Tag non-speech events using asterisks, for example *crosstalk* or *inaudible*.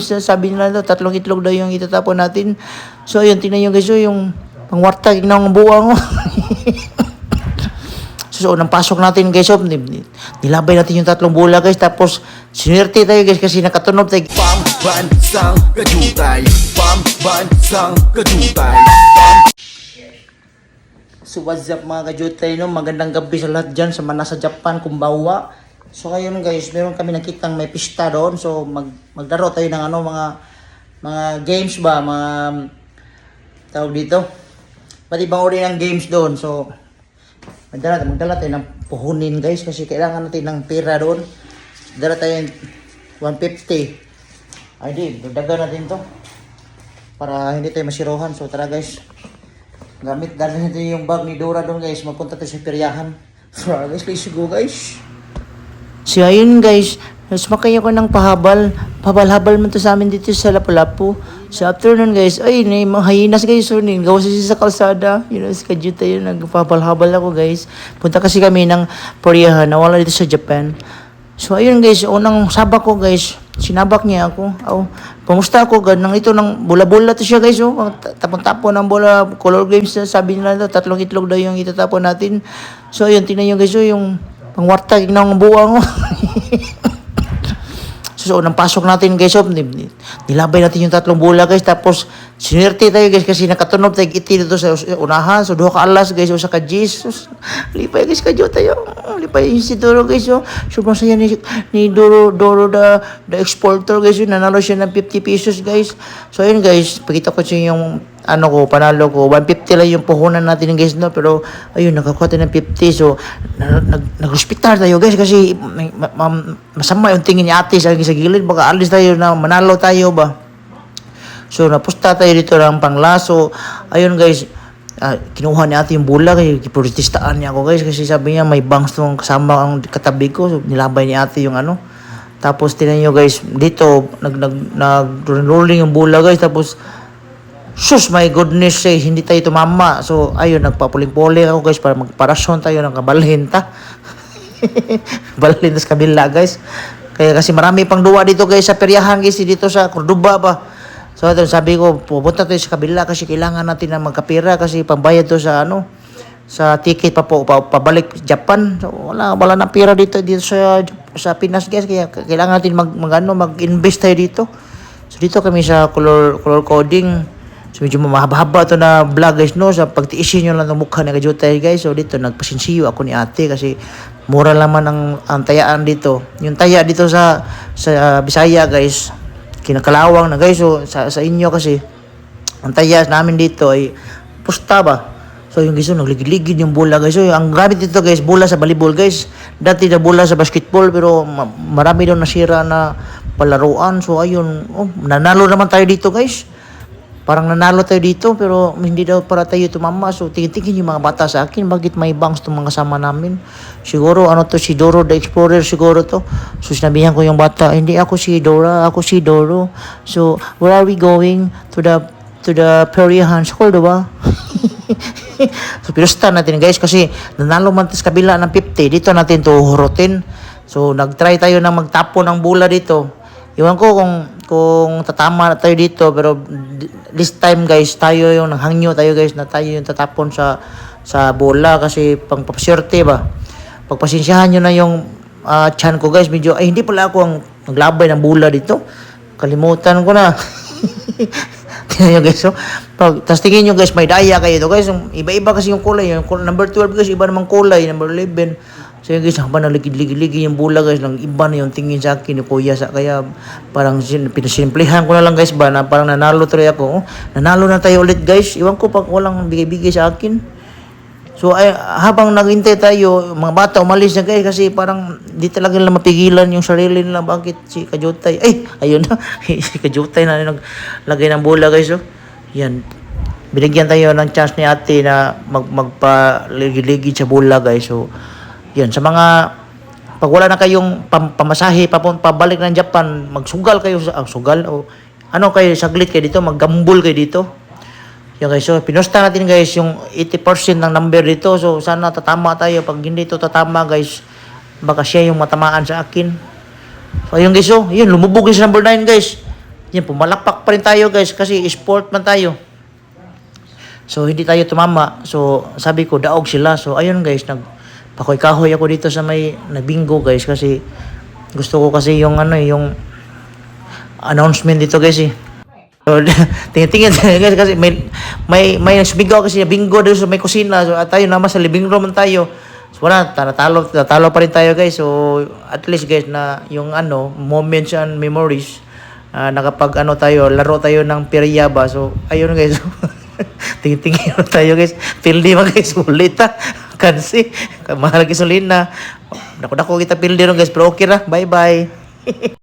Sabi nila daw, tatlong itlog daw yung itatapon natin. So, ayun, tingnan nyo guys, oh, yung pangwarta, tignan ang buwang. Oh. *laughs* so, unang pasok natin guys, oh, ni- ni- nilabay natin yung tatlong bola guys. Tapos, sinerte tayo guys kasi nakatunog tayo. Pambansang kajutay Pambansang kajutay So what's up mga kajutay no? Magandang gabi sa lahat dyan sa mga nasa Japan, kumbawa. So ngayon guys, meron kami nakitang may pista doon. So mag magdaro tayo ng ano mga mga games ba, mga tawag dito. Pati bang uri ng games doon. So magdala, magdala tayo ng puhunin guys kasi kailangan natin ng pera doon. Dala tayo ng 150. Ay di, dagdagan natin to. Para hindi tayo masirohan. So tara guys. Gamit dalhin natin yung bag ni Dora doon guys. Magpunta tayo sa peryahan. So *laughs* guys, go guys. So ayun guys, sumakay ako ng pahabal. Pahabal-habal man to sa amin dito sa Lapu-Lapu. Sa afternoon guys, ay, na mga hyenas guys. So, gawa siya sa kalsada. You know, sa kadyuta yun, nagpahabal-habal ako guys. Punta kasi kami ng peryahan. Nawala dito sa Japan. So ayun guys, unang sabak ko guys, sinabak niya ako. Aw, pamusta ako gan nang ito ng bola-bola to siya guys, oh. Tapon-tapon ng bola, color games na sabi nila tatlong itlog daw yung itatapon natin. So ayun, tingnan guys, oh, yung pangwarta, tignan ang buwang. Oh. *laughs* *laughs* So, unang pasok natin guys, oh, ni- ni- nilabay natin yung tatlong bola guys, tapos sinerte tayo guys kasi nakatunog tayo iti dito sa sa unahan, so duha ka alas guys, o sa ka Jesus. Lipay guys kadyo tayo. Lipay yung si Doro guys, oh. Sobrang saya ni, ni Doro, Doro the, the exporter guys, yun, nanalo siya ng 50 pesos guys. So ayun guys, pakita ko siya yung ano ko, panalo ko. 150 lang yung puhunan natin guys, no? Pero, ayun, nakakuha tayo ng 50. So, na, nag, nag-hospital tayo guys kasi masama yung tingin ni ate sa, sa gilid. Baka alis tayo na manalo tayo ba? So, napusta tayo dito ng panglaso. Ayun guys, ah, kinuha ni ate yung bola kaya kipurististaan niya ako guys kasi sabi niya may bangs tong kasama ang katabi ko. So, nilabay ni ate yung ano. Tapos, tinan nyo guys, dito, nag, nag, nag, rolling yung bola guys. Tapos, Sus, my goodness, eh, hindi tayo tumama. So, ayun, nagpapuling-puling ako guys para magparasyon tayo ng kabalhin ta. *laughs* Balhin sa kabila guys. Kaya kasi marami pang duwa dito guys sa peryahan guys, dito sa Cordoba ba. So, ito, sabi ko, pupunta tayo sa kabila kasi kailangan natin na magkapira kasi pambayad to sa ano, sa ticket pa po, pa, pabalik Japan. So, wala, wala na pira dito, dito sa, sa Pinas guys. Kaya kailangan natin mag, mag, ano, mag-invest tayo dito. So, dito kami sa color, color coding. So medyo mahaba-haba to na vlog guys no sa pagtiisin nyo lang ng mukha ni Kajutay guys. So dito nagpasinsiyo ako ni ate kasi mura naman ang, ang tayaan dito. Yung taya dito sa sa Bisaya guys kinakalawang na guys. So sa, sa inyo kasi ang taya namin dito ay pusta ba? So yung guys, nagligid-ligid yung bola guys. So ang gamit dito guys, bola sa volleyball guys. Dati na bola sa basketball pero ma- marami daw nasira na palaruan. So ayun, oh, nanalo naman tayo dito guys parang nanalo tayo dito pero hindi daw para tayo tumama. So tingin-tingin yung mga bata sa akin, bakit may bangs itong mga kasama namin? Siguro ano to si Doro the Explorer siguro to. So sinabihan ko yung bata, hindi ako si Dora, ako si Doro. So where are we going? To the to the Perihan School, diba? *laughs* so pinusta natin guys kasi nanalo man sa kabila ng 50, dito natin to hurutin. So nagtry tayo na magtapo ng bola dito. Iwan ko kung kung tatama na tayo dito pero this time guys tayo yung nanghangyo tayo guys na tayo yung tatapon sa sa bola kasi pang papaswerte ba? Pagpasensyahan nyo na yung ah, chan ko guys medyo ay hindi pala ako ang naglabay ng bola dito. Kalimutan ko na. *laughs* Tingnan nyo guys, so, pag, tas tingin nyo guys, may daya kayo to guys, yung iba-iba kasi yung kulay, yung number 12 guys, iba namang kulay, number 11, so yun guys, habang naligid-ligid yung bula guys, lang iba na yung tingin sa akin ni kuya, sa, kaya parang sin, pinasimplihan ko na lang guys ba, na parang nanalo tuloy ako, oh, nanalo na tayo ulit guys, iwan ko pag walang bigay-bigay sa akin, So ay, habang naghintay tayo, mga bata umalis na guys kasi parang di talaga nila mapigilan yung sarili nila. Bakit si Kajutay? Ay, ayun na. *laughs* si Kajutay na naglagay ng bola guys. Oh. Yan. Binigyan tayo ng chance ni ate na mag, magpaligid-ligid sa bola guys. So, yan. Sa mga pag wala na kayong pam, pamasahe papun pabalik ng Japan, magsugal kayo sa ah, sugal o ano kayo saglit kayo dito, maggambol kayo dito. Yung guys, so pinusta natin guys yung 80% ng number dito. So sana tatama tayo. Pag hindi to tatama guys, baka siya yung matamaan sa akin. So yun guys, so yun lumubog sa number 9 guys. yan, pumalakpak pa rin tayo guys kasi sport man tayo. So hindi tayo tumama. So sabi ko daog sila. So ayun guys, nag pakoy-kahoy ako dito sa may nagbingo guys kasi gusto ko kasi yung ano eh, yung announcement dito guys eh. So, *laughs* tingin-tingin guys kasi may may may nagsumigaw kasi bingo doon sa may kusina. So at tayo naman sa living room tayo. So wala, tatalo, tatalo pa rin tayo guys. So at least guys na yung ano, moments and memories ah, nakapag ano tayo, laro tayo ng perya ba. So ayun guys. *laughs* Tingin-tingin tayo guys. Pildi mga guys, *laughs* ulit ha. Kansi, mahal gasolina. Dako-dako kita pildi ron guys, pero okay ra. Bye-bye. *laughs*